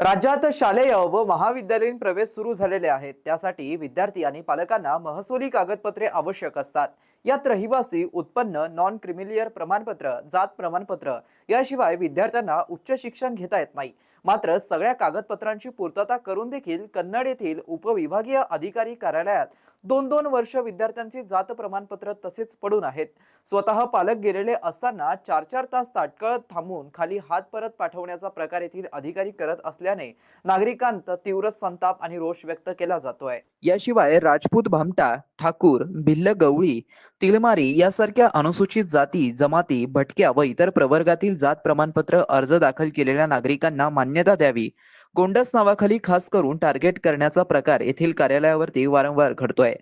राज्यात शालेय व महाविद्यालयीन प्रवेश सुरू झालेले आहेत. त्यासाठी विद्यार्थी आणि पालकांना महसुली कागदपत्रे आवश्यक असतात. यात रहिवासी उत्पन्न नॉन क्रिमिलियर प्रमाणपत्र जात प्रमाणपत्र याशिवाय विद्यार्थ्यांना उच्च शिक्षण घेता येत नाही. मात्र सगळ्या कागदपत्रांची पूर्तता करून देखील कन्नड येथील उपविभागीय अधिकारी कार्यालयात दोन दोन वर्ष विद्यार्थ्यांची जात प्रमाणपत्र तसेच पडून आहेत. स्वतः पालक गेलेले असताना चार चार तास ताटकळत थांबून खाली हात परत पाठवण्याचा प्रकार येथील अधिकारी करत असल्याने नागरिकांत तीव्र संताप आणि रोष व्यक्त केला जातोय. याशिवाय राजपूत भामटा ठाकूर भिल्ल गवळी तिलमारी यासारख्या अनुसूचित जाती जमाती भटक्या व इतर प्रवर्गातील जात प्रमाणपत्र अर्ज दाखल केलेल्या नागरिकांना मान्यता द्यावी. गोंडस नावाखाली खास करून टार्गेट करण्याचा प्रकार येथील कार्यालयावरती वारंवार घडतोय.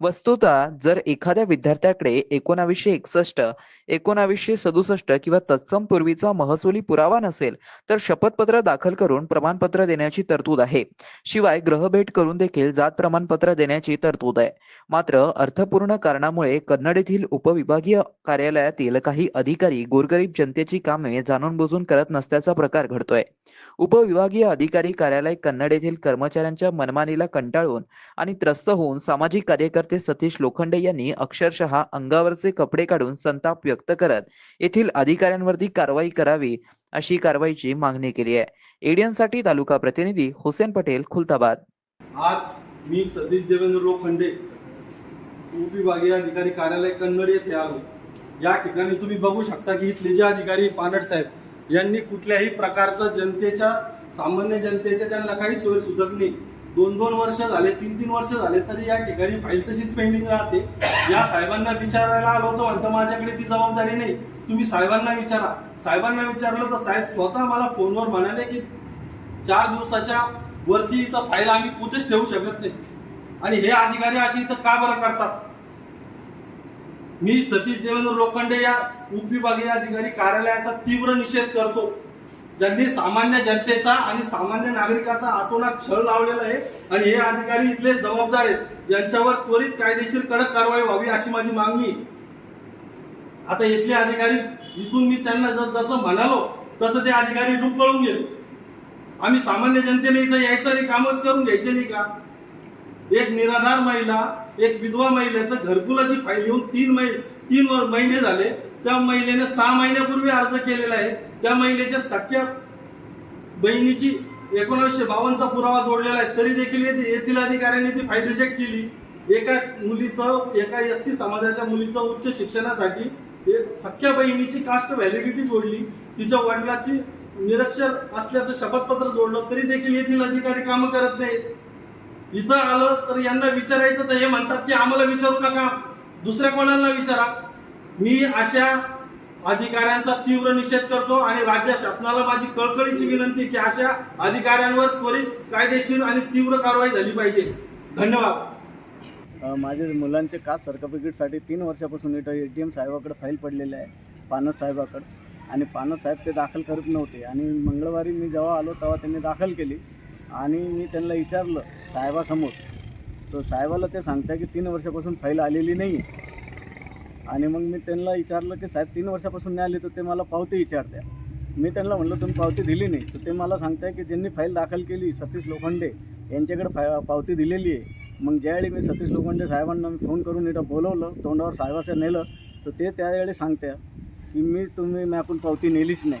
वस्तुतः जर एखाद्या विद्यार्थ्याकडे एकोणावीसशे एकसष्ट एकोणावीसशे सदुसष्ट किंवा तत्सम पूर्वीचा महसुली पुरावा नसेल तर शपथपत्र दाखल करून प्रमाणपत्र देण्याची तरतूद आहे. शिवाय ग्रहभेट करून देखील जात प्रमाणपत्र देण्याची तरतूद आहे. मात्र अर्थपूर्ण कारणामुळे कन्नड येथील उपविभागीय कार्यालयातील काही अधिकारी गोरगरीब जनतेची कामे जाणून बुजून करत नसल्याचा प्रकार घडतोय. उपविभागीय अधिकारी कार्यालय कन्नड येथील कर्मचाऱ्यांच्या मनमानीला कंटाळून आणि त्रस्त होऊन सामाजिक कार्यकर्ते सतीश लोखंडे यांनी अक्षरशः अंगावरचे कपडे काढून संताप व्यक्त करत येथील अधिकाऱ्यांवरती कारवाई करावी अशी कारवाईची मागणी केली आहे. एडियनसाठी तालुका प्रतिनिधी हुसेन पटेल खुलताबाद. आज मी सतीश देवेंद्र लोखंडे उपविभागीय अधिकारी कार्यालय कन्नड येथे आलो. या ठिकाणी तुम्ही बघू शकता की इथले जे अधिकारी पानट साहेब यांनी कुठल्याही प्रकारचं जनतेच्या सामान्य जनतेच्या त्यांना काही सोय सुधक नाही. दोन दोन वर्ष झाले तीन तीन वर्ष झाले तरी या ठिकाणी फाईल तशीच पेंडिंग राहते. या साहेबांना विचारायला आलो होतो म्हणतो माझ्याकडे ती जबाबदारी नाही. तुम्ही साहेबांना विचारा. साहेबांना विचारलं तर साहेब स्वतः मला फोनवर म्हणाले की चार दिवसाच्या वरती इथं फाईल आम्ही कुठेच ठेवू शकत नाही. आणि हे अधिकारी अशी इथं का बरं करतात? मी सतीश देवेंद्र लोखंडे या उपविभागीय अधिकारी कार्यालयाचा तीव्र निषेध करतो. ज्यांनी सामान्य जनतेचा आणि सामान्य नागरिकाचा आतोनात छळ लावलेला आहे आणि हे अधिकारी इथले जबाबदार आहेत. यांच्यावर त्वरित कायदेशीर कडक कारवाई व्हावी अशी माझी मागणी आता इथले अधिकारी इथून मी त्यांना जस- जसं म्हणालो तसं ते अधिकारी इथून पळून गेले. आम्ही सामान्य जनतेने इथं यायचं आणि कामच करून घ्यायचे नाही का? एक निराधार महिला एक विधवा महिलेचं घरकुलाची फाईल येऊन तीन महि तीन महिने झाले. त्या महिलेने सहा महिन्यापूर्वी अर्ज केलेला आहे. त्या महिलेच्या सख्या बहिणीची एकोणीसशे बावन्नचा पुरावा जोडलेला आहे. तरी देखील येथील अधिकाऱ्यांनी ती फाईल रिजेक्ट केली. एका मुलीचं एका एस सी समाजाच्या मुलीचं उच्च शिक्षणासाठी एक सख्या बहिणीची कास्ट व्हॅलिडिटी जोडली. तिच्या वडिलाची निरक्षर असल्याचं शपथपत्र जोडलं. तरी देखील येथील अधिकारी कामं करत नाहीत. इथं आलं तर यांना विचारायचं तर हे म्हणतात की आम्हाला विचारू नका. दुसऱ्या कोणाला विचारा? मी अशा अधिकाऱ्यांचा तीव्र निषेध करतो आणि राज्य शासनाला माझी कळकळीची विनंती की अशा अधिकाऱ्यांवर त्वरित कायदेशीर आणि तीव्र कारवाई झाली पाहिजे. धन्यवाद. माझे माझ्या मुलांचे कास्ट सर्टिफिकेटसाठी तीन वर्षापासून इथं ए टी एम साहेबाकडे फाईल पडलेली आहे पानस साहेबाकडं. आणि पानस साहेब ते दाखल करत नव्हते. आणि मंगळवारी मी जेव्हा आलो तेव्हा त्यांनी दाखल केली. आणि मी त्यांना विचारलं साहेबासमोर. तो साहेबाला ते सांगतंय की तीन वर्षापासून फाईल आलेली नाही आहे आणि मग मी त्यांना विचारलं की साहेब तीन वर्षापासून नाही आली तर ते मला पावती विचारत्या. मी त्यांना म्हणलं तुम्ही पावती दिली नाही. तर ते मला सांगताय की ज्यांनी फाईल दाखल केली सतीश लोखंडे यांच्याकडे फाय पावती दिलेली आहे. मग ज्यावेळी मी सतीश लोखंडे साहेबांना मी फोन करून इथं बोलवलं तोंडावर साहेबाचं नेलं तर ते त्यावेळी सांगत्या की मी तुम्ही मॅकून पावती नेलीच नाही.